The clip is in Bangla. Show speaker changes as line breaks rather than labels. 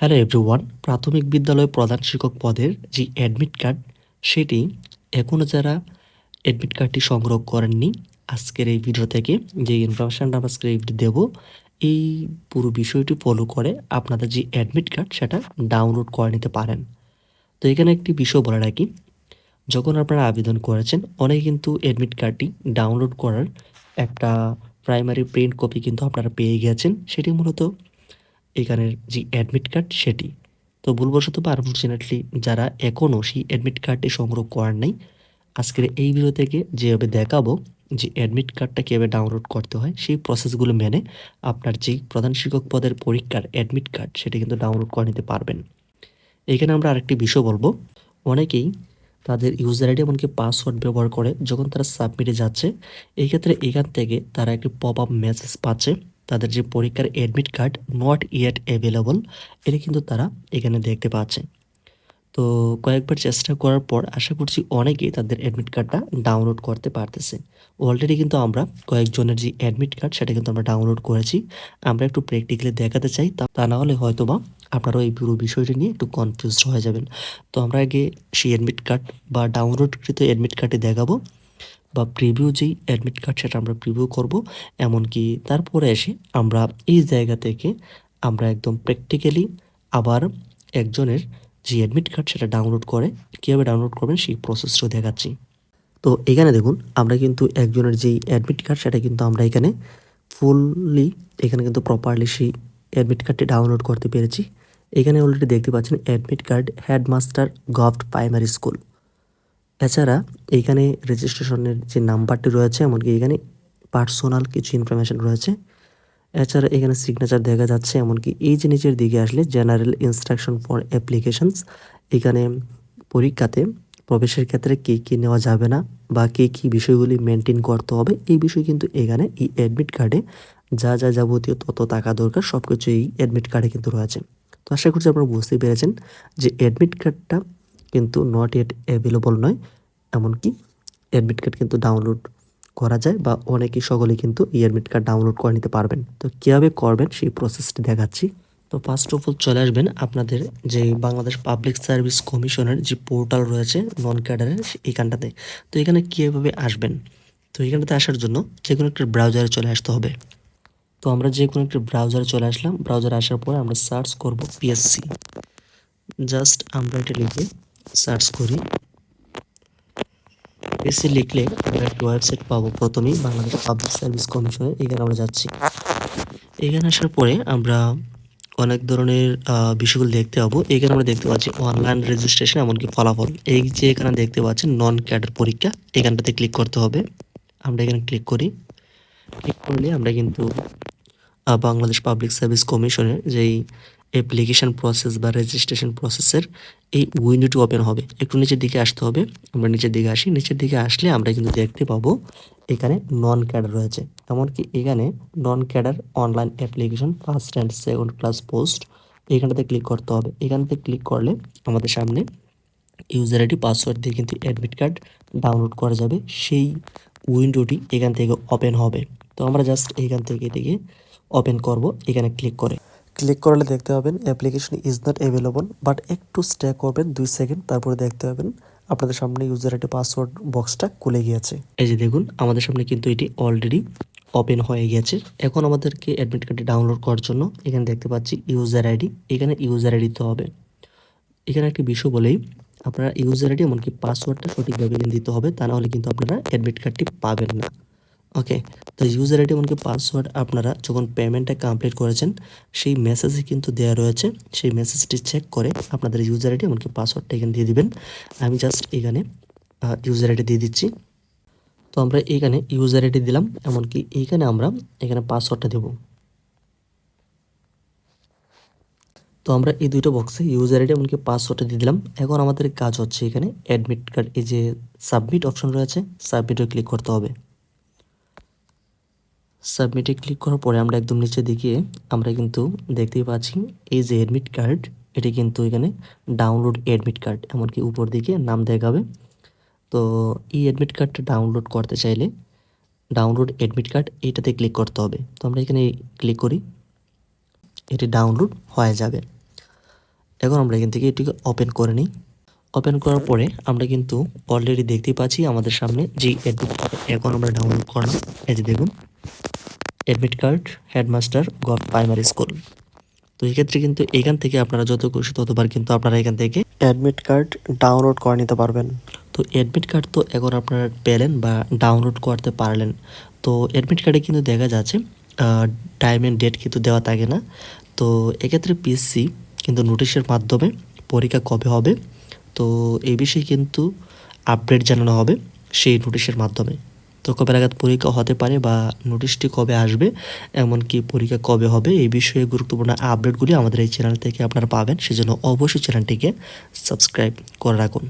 হ্যালো এভরিওয়ান প্রাথমিক বিদ্যালয় প্রধান শিক্ষক পদের যে অ্যাডমিট কার্ড সেটি এখনও যারা অ্যাডমিট কার্ডটি সংগ্রহ করেননি, আজকের এই ভিডিও থেকে যে ইনফরমেশানটা আমরা আজকে দেব, এই পুরো বিষয়টি ফলো করে আপনাদের যে অ্যাডমিট কার্ড সেটা ডাউনলোড করে নিতে পারেন। তো এখানে একটি বিষয় বলে রাখি, যখন আপনারা আবেদন করেছেন, অনেকে কিন্তু অ্যাডমিট কার্ডটি ডাউনলোড করার একটা প্রাইমারি প্রিন্ট কপি কিন্তু আপনারা পেয়ে গেছেন। সেটি মূলত এখানের যে অ্যাডমিট কার্ড সেটি। তো ভুলবশত বা আনফর্চুনেটলি যারা এখনও সেই অ্যাডমিট কার্ডটি সংগ্রহ করার নাই, আজকের এই ভিডিও থেকে যেভাবে দেখাবো যে অ্যাডমিট কার্ডটা কীভাবে ডাউনলোড করতে হয়, সেই প্রসেসগুলো মেনে আপনার যেই প্রধান শিক্ষক পদের পরীক্ষার অ্যাডমিট কার্ড সেটি কিন্তু ডাউনলোড করে নিতে পারবেন। এখানে আমরা আরেকটি বিষয় বলব। অনেকেই তাদের ইউজার আইডি এমনকি পাসওয়ার্ড ব্যবহার করে যখন তারা সাবমিটে যাচ্ছে এই ক্ষেত্রে এখান থেকে তারা একটি পপ আপ মেসেজ পাচ্ছে। তাদের যে পরীক্ষার admit card not yet available এটা কিন্তু তারা এখানে দেখতে পাচ্ছে। তো কয়েকবার চেষ্টা করার পর আশা করছি অনেকেই তাদের অ্যাডমিট কার্ডটা ডাউনলোড করতে পারতেছে। অলরেডি কিন্তু আমরা কয়েকজনের যে অ্যাডমিট কার্ড সেটা কিন্তু আমরা ডাউনলোড করেছি। আমরা একটু প্র্যাকটিক্যালি দেখাতে চাই, তা না হলে হয়তো বা আপনারাও এই পুরো বিষয়টি নিয়ে একটু কনফিউজড হয়ে যাবেন। তো আমরা আগে সেই অ্যাডমিট কার্ড বা ডাউনলোডকৃত অ্যাডমিট কার্ডটি দেখাবো। বা প্রিভিউ যেই অ্যাডমিট কার্ড সেটা আমরা প্রিভিউ করব, এমনকি তারপরে এসে আমরা এই জায়গা থেকে আমরা একদম প্র্যাকটিক্যালি আবার একজনের যে অ্যাডমিট কার্ড সেটা ডাউনলোড করে, কীভাবে ডাউনলোড করবেন সেই প্রসেসটাও দেখাচ্ছি। তো এখানে দেখুন, আমরা কিন্তু একজনের যেই অ্যাডমিট কার্ড সেটা কিন্তু আমরা এখানে ফুললি এখানে কিন্তু প্রপারলি সেই অ্যাডমিট কার্ডটি ডাউনলোড করতে পেরেছি। এখানে অলরেডি দেখতে পাচ্ছেন admit card headmaster govt primary school এছাড়া এইখানে রেজিস্ট্রেশনের যে নাম্বারটি রয়েছে, এমনকি এখানে পার্সোনাল কিছু ইনফরমেশন রয়েছে। এছাড়া এখানে সিগনেচার দেখা যাচ্ছে, এমনকি এই যে নিচের দিকে আসলে জেনারেল ইনস্ট্রাকশন ফর অ্যাপ্লিকেশনস, এখানে পরীক্ষাতে প্রবেশের ক্ষেত্রে কী কী নেওয়া যাবে না বা কী কী বিষয়গুলি মেনটেন করতে হবে, এই বিষয় কিন্তু এখানে এই অ্যাডমিট কার্ডে যা যা যাবতীয় তত টাকা দরকার সব কিছু এই অ্যাডমিট কার্ডে কিন্তু রয়েছে। তো আশা করছি আপনারা বুঝতে পেরেছেন যে অ্যাডমিট কার্ডটা কিন্তু নট এট অ্যাভেলেবল নয়, এমনকি অ্যাডমিট কার্ড কিন্তু ডাউনলোড করা যায় বা অনেকেই সকলে কিন্তু এই অ্যাডমিট কার্ড ডাউনলোড করে নিতে পারবেন। তো কীভাবে করবেন সেই প্রসেসটি দেখাচ্ছি। তো ফার্স্ট অফ অল চলে আসবেন আপনাদের যে বাংলাদেশ পাবলিক সার্ভিস কমিশনের যে পোর্টাল রয়েছে নন ক্যাডারের এইখানটাতে তো এখানে কীভাবে আসবেন? তো এখানটাতে আসার জন্য যে কোনো একটা ব্রাউজারে চলে আসতে হবে। তো আমরা যে কোনো একটা ব্রাউজারে চলে আসলাম। ব্রাউজারে আসার পরে আমরা সার্চ করব পিএসসি জাস্ট আমরা এটা লিখে সার্চ করি। এসে লিখলে আমরা একটা ওয়েবসাইট পাবো প্রথমেই, বাংলাদেশ পাবলিক সার্ভিস কমিশনের এখানে আমরা যাচ্ছি। এখানে আসার পরে আমরা অনেক ধরনের বিষয়গুলো দেখতে পাবো। এখানে আমরা দেখতে পাচ্ছি অনলাইন রেজিস্ট্রেশন এমনকি ফলাফল। এই যে এখানে দেখতে পাচ্ছেন নন ক্যাডার পরীক্ষা। এখানটাতে ক্লিক করতে হবে। আমরা এখানে ক্লিক করি। ক্লিক করলে আমরা কিন্তু বাংলাদেশ পাবলিক সার্ভিস কমিশনের যেই অ্যাপ্লিকেশান প্রসেস বা রেজিস্ট্রেশন প্রসেসের এই উইন্ডোটি ওপেন হবে। একটু নিচের দিকে আসতে হবে। আমরা নিচের দিকে আসি। নিচের দিকে আসলে আমরা কিন্তু দেখতে পাবো এখানে নন ক্যাডার রয়েছে। এমনকি এখানে non cadre online application first and second class post এখানটাতে ক্লিক করতে হবে। এখানটাতে ক্লিক করলে আমাদের সামনে ইউজার আইডি পাসওয়ার্ড দিয়ে কিন্তু অ্যাডমিট কার্ড ডাউনলোড করা যাবে। সেই উইন্ডোটি এখান থেকে ওপেন হবে। তো আমরা জাস্ট এখান থেকে এটিকে ওপেন করব। এখানে ক্লিক করে। ক্লিক করলে দেখতে পাবেন application is not available but একটু স্টে করবেন দুই সেকেন্ড তারপরে দেখতে পাবেন আপনাদের সামনে ইউজার আইডি পাসওয়ার্ড বক্সটা খুলে গিয়েছে। এই যে দেখুন, আমাদের সামনে কিন্তু এটি অলরেডি ওপেন হয়ে গেছে এখন আমাদেরকে অ্যাডমিট কার্ডটি ডাউনলোড করার জন্য এখানে দেখতে পাচ্ছি ইউজার আইডি এখানে ইউজার আইডি দিতে হবে। এখানে একটি বিষয় বলেই আপনারা ইউজার আইডি এমনকি পাসওয়ার্ডটা সঠিকভাবে দিতে হবে, তা নাহলে কিন্তু আপনারা অ্যাডমিট কার্ডটি পাবেন না। ওকে তো ইউজার আইডি এমনকি পাসওয়ার্ড আপনারা যখন পেমেন্টটা কমপ্লিট করেছেন, সেই মেসেজে কিন্তু দেওয়া রয়েছে। সেই মেসেজটি চেক করে আপনাদের ইউজার আইডি এমনকি পাসওয়ার্ডটা এখানে দিয়ে দিবেন। আমি জাস্ট এখানে ইউজার আইডি দিয়ে দিচ্ছি। তো আমরা এখানে ইউজার আইডি দিলাম, এমনকি এইখানে আমরা এখানে পাসওয়ার্ডটা দেব। তো আমরা এই দুটো বক্সে ইউজার আইডি এমনকি পাসওয়ার্ডটা দিয়ে দিলাম। এখন আমাদের কাজ হচ্ছে এখানে অ্যাডমিট কার্ড এই যে সাবমিট অপশন রয়েছে সাবমিটে ক্লিক করতে হবে। সাবমিটে ক্লিক করার পরে আমরা একদম নিচে দিকে আমরা কিন্তু দেখতেই পাচ্ছি এই যে অ্যাডমিট কার্ড এটি কিন্তু এখানে ডাউনলোড অ্যাডমিট কার্ড এমনকি উপর দিকে নাম দেখাবে। তো এই অ্যাডমিট কার্ডটা ডাউনলোড করতে চাইলে ডাউনলোড অ্যাডমিট কার্ড এটাতে ক্লিক করতে হবে। তো আমরা এখানে ক্লিক করি, এটি ডাউনলোড হয়ে যাবে। এখন আমরা এখান থেকে এটিকে ওপেন করে নিই। ওপেন করার পরে আমরা কিন্তু অলরেডি দেখতে পাচ্ছি আমাদের সামনে যে অ্যাডমিট কার্ড এখন আমরা ডাউনলোড করলাম। এই যে দেখুন admit card headmaster gov primary school তো এক্ষেত্রে কিন্তু এখান থেকে আপনারা যত খুশি ততবার কিন্তু আপনারা এখান থেকে অ্যাডমিট কার্ড ডাউনলোড করে নিতে পারবেন। তো অ্যাডমিট কার্ড তো এখন আপনারা পেলেন বা ডাউনলোড করতে পারলেন। তো অ্যাডমিট কার্ডে কিন্তু দেখা যাচ্ছে টাইম অ্যান্ড ডেট কিন্তু দেওয়া থাকে না। তো এক্ষেত্রে পিএসসি কিন্তু নোটিশের মাধ্যমে পরীক্ষা কবে হবে, তো এই বিষয়ে কিন্তু আপডেট জানানো হবে সেই নোটিশের মাধ্যমে। তো কবে নাগাদ পরীক্ষা হতে পারে বা নোটিশটি কবে আসবে, এমনকি পরীক্ষা কবে হবে, এই বিষয়ে গুরুত্বপূর্ণ আপডেটগুলি আমাদের এই চ্যানেল থেকে আপনারা পাবেন। সেজন্য অবশ্যই চ্যানেলটিকে সাবস্ক্রাইব করে রাখুন।